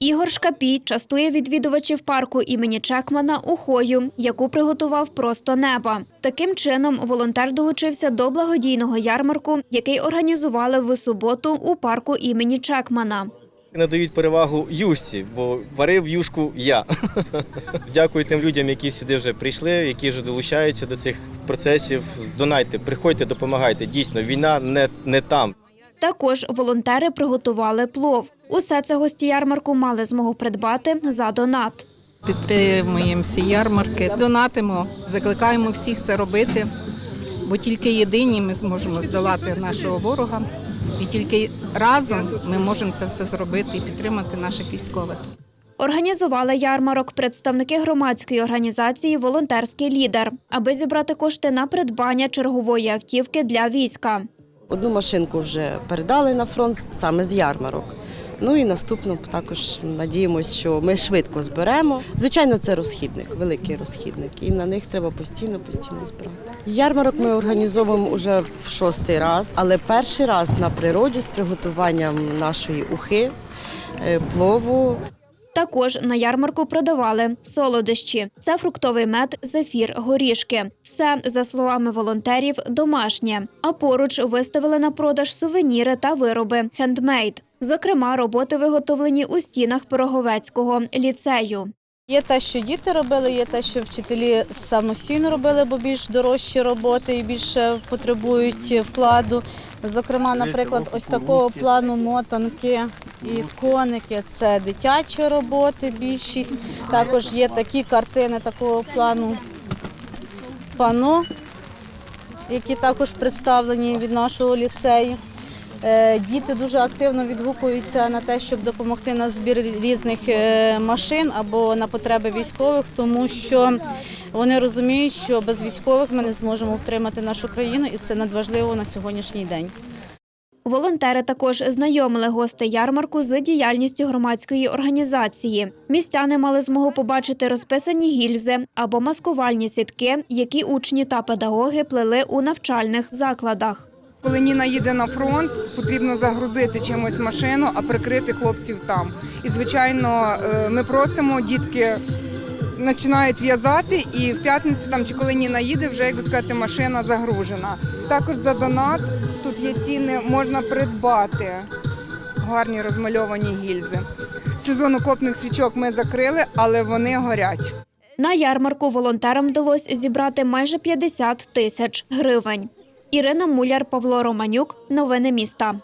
Ігор Шкапій частує відвідувачів парку імені Чекмана ухою, яку приготував просто неба. Таким чином, волонтер долучився до благодійного ярмарку, який організували в суботу у парку імені Чекмана. Надають перевагу юшці, бо варив юшку я. Дякую тим людям, які сюди вже прийшли, які вже долучаються до цих процесів. Донайте, приходьте, допомагайте. Дійсно, війна не, не там. Також волонтери приготували плов. Усе це гості ярмарку мали змогу придбати за донат. Підтримуємо всі ярмарки, донатимо, закликаємо всіх це робити, бо тільки єдині ми зможемо здолати нашого ворога, і тільки разом ми можемо це все зробити і підтримати наших військових. Організували ярмарок представники громадської організації Волонтерський лідер, аби зібрати кошти на придбання чергової автівки для війська. Одну машинку вже передали на фронт саме з ярмарок. Ну і наступну також надіємося, що ми швидко зберемо. Звичайно, це розхідник, великий розхідник, і на них треба постійно, постійно збирати. Ярмарок ми організовуємо вже в шостий раз, але перший раз на природі з приготуванням нашої ухи, е, плову, Також на ярмарку продавали солодощі. Це фруктовий мед, зефір, горішки. Все, за словами волонтерів, домашнє. А поруч виставили на продаж сувеніри та вироби хендмейд. Зокрема, роботи виготовлені у стінах Пироговецького ліцею. Є те, що діти робили, є те, що вчителі самостійно робили, бо більш дорожчі роботи і більше потребують вкладу. Зокрема, наприклад, ось такого плану мотанки і коники це дитячі роботи. Більшість також є такі картини такого плану пано, які також представлені від нашого ліцею. Е, Діти дуже активно відгукуються на те, щоб допомогти на збір різних е, машин або на потреби військових, тому що вони розуміють, що без військових ми не зможемо втримати нашу країну, і це надважливо на сьогоднішній день. Волонтери також знайомили гостей ярмарку з діяльністю громадської організації. Містяни мали змогу побачити розписані гільзи або маскувальні сітки, які учні та педагоги плели у навчальних закладах. Коли Ніна їде на фронт, потрібно загрузити чимось машину, а прикрити хлопців там. І звичайно, е, ми просимо, дітки починають в'язати, і в п'ятницю там чи коли Ніна їде, вже як би сказати, машина загружена. Також за донат тут не можна придбати гарні розмальовані гільзи. Сезон окопних свічок ми закрили, але вони горять. На ярмарку волонтерам вдалося зібрати майже 50 тисяч гривень. Ірина Муляр, Павло Романюк. Новини міста.